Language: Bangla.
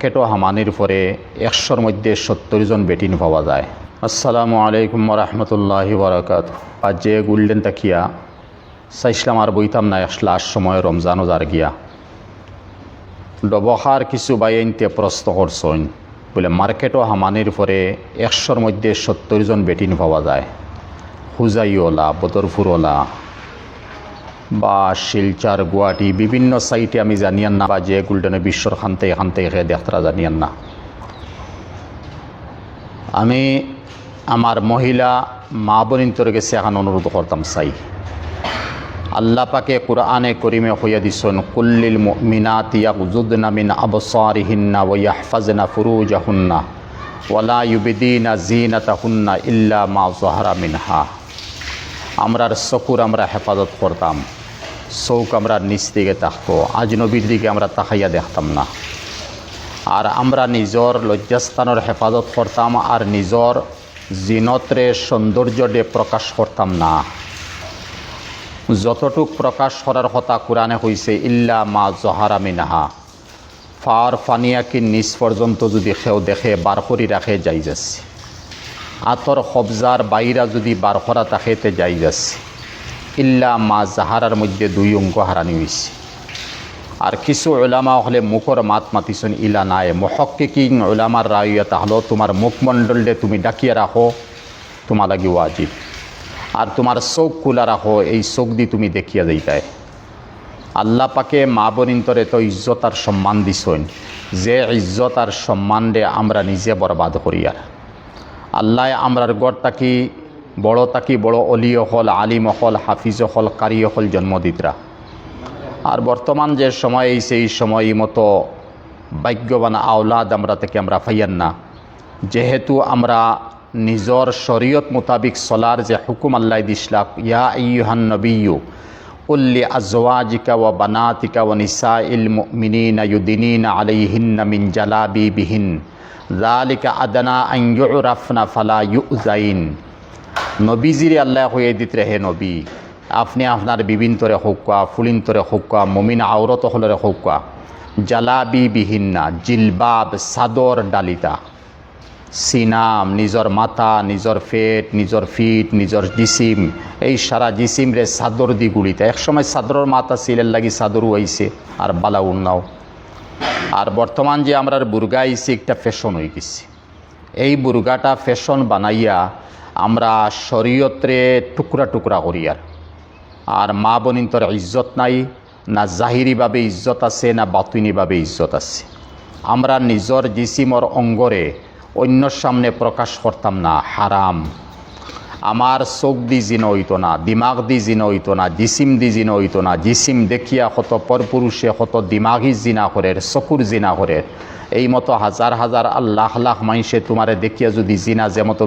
কেটো হামানির পরে একশোর মধ্যে সত্তর জন বেটিন পাওয়া যায়। আসসালামু আলাইকুম রহমতুল্লাহি বরাকাত আজ যে গুল্ডেন তাকিয়া, চাইছিলাম আর বইতাম না লাস্ট সময় রমজান যার গিয়া। ডবহার কিছু বাইনতে প্রশ্ন করছেন বলে মার্কেটও হামানির পরে একশোর মধ্যে সত্তর জন বেটিন পাওয়া যায়। হুজাইওলা, বদরপুরওলা বা শিলচার, গুয়াহাটি, বিভিন্ন সাইটে আমি জানিয়ান না বা যে গুলডনে বিশ্বর খানতে এখান থেকে দেখতরা জানিয়ান না। আমি আমার মহিলা মা বোনিন্তর গেছে এখন অনুরোধ করতাম চাই আল্লাহ পাকে কোরআনে করিমে হইয়া দিছন, কুল্লিল মিনাত ইয়াকুজুদনা মিন আবসারিহিন্না ওয়া ইয়াহফাজনা ফুরুজাহুন্না ওয়ালা ইউবিদিনা জিনাতাহুন্না ইল্লা মা যাহারা মিনহা। আমরার চকুর আমরা হেফাজত করতাম। চৌক আমরা নিচ দিকে থাকতো আজ নবীর দিকে আমরা তাকাইয়া দেখতাম না। আর আমরা নিজর লজ্জাস্থানের হেফাজত করতাম আর নিজর জিনতরে সৌন্দর্যডে প্রকাশ করতাম না। যতটুক প্রকাশ করার কথা কোরআনে হয়েছে ইল্লা মা জহারা মিনাহা। ফার ফানিয়াকি নিচ পর্যন্ত যদি সেও দেখে, বার করি রাখে, যাই যাচ্ছে। আতর কবজার বাইরা যদি বার করা তাকে তে যাই যাচ্ছে। ইল্লা মা জাহারার মধ্যে দুই অঙ্ক হারানি হয়েছে আর কিছু ওলামা হলে মুখর মাত মাতিছেন, ইলা নাই মহক্কে কি ওলামার রাইয়া তাহলে তোমার মুখমণ্ডলে তুমি ডাকিয়ে রাখো, তোমার লাগি ওয়াজিব। আর তোমার চোখ খোলা রাখো, এই চোখ দি তুমি দেখিয়া যাইতাই। আল্লাহ পাকে মা বনিন্তরে তো ইজ্জত আর সম্মান দিছইন যে ইজ্জত আর সম্মান দে আমরা নিজে বরবাদ করি আল্লাহ আমরার গড় তাকি বড় তাকি বড় অলি হল আলিম হল হাফিজ হল কারি হল জন্ম দিতরা আর বর্তমান যে সময় এই সময় মতো ভাগ্যবান আওলাদ আমরা থেকে আমরা ফাইয়ান না। যেহেতু আমরা নিজর শরীয়ত মোতাবিক চলার যে হুকুম আল্লাহ দিসলাক, ইয়া ইহান নবিয়ু উল্লি আজওয়াজিকা ওয়া বানাতিকা ওয়া নিসা ইল মুমিনিনা ইউদিনিনা আলাইহিন্না মিন জালাবি বিহিন জালিকা আদনা আন ইউরাফনা ফালা ইউজাইন নবীজিরে আল্লাহ হয়ে দিতে হে নবী। আপনি আপনার বিভিন্তরে হৌকা ফুলিন্তরে হৌকা মমিন আওরত হলরে হৌকা জালাবি বিহিন্না জিলবাব চাদর ডালিতা। সিনাম, নিজর মাথা, নিজর ফেট, নিজর ফিট, নিজর জিসিম। এই সারা জিসিম রে চাদর দি গুড়িতা একসময় চাদরের মাথা সিলের লাগি চাদরও আইছে আর বালা উন্নাও আর বর্তমান যে আমরা বুর্গা আইছি, একটা ফ্যাশন হয়ে গেছে। এই বুর্গাটা ফ্যাশন বানাইয়া আমরা শরীয়তরে টুকরা টুকরা করি আর। আর মা বনিন্তর ইজ্জত নাই, না জাহিরিভাবে ইজ্জত আছে, না বাতুনিভাবে ইজ্জত আছে। আমরা নিজর জিসিমর অঙ্গরে অন্যর সামনে প্রকাশ করতাম না, হারাম। আমার চোখ দি জিন হইতো না, দিমাগ দি জিন হইতো না, জিসিম দি জিন হইতো না, জিসিম দেখিয়া কত পরপুরুষে কত দিমাগি জিনা করে চকুর জিনা করে এই মতো হাজার হাজার আল্লাহ লাখ মাইসে তোমারে দেখিয়া যদি জিনা যেমতো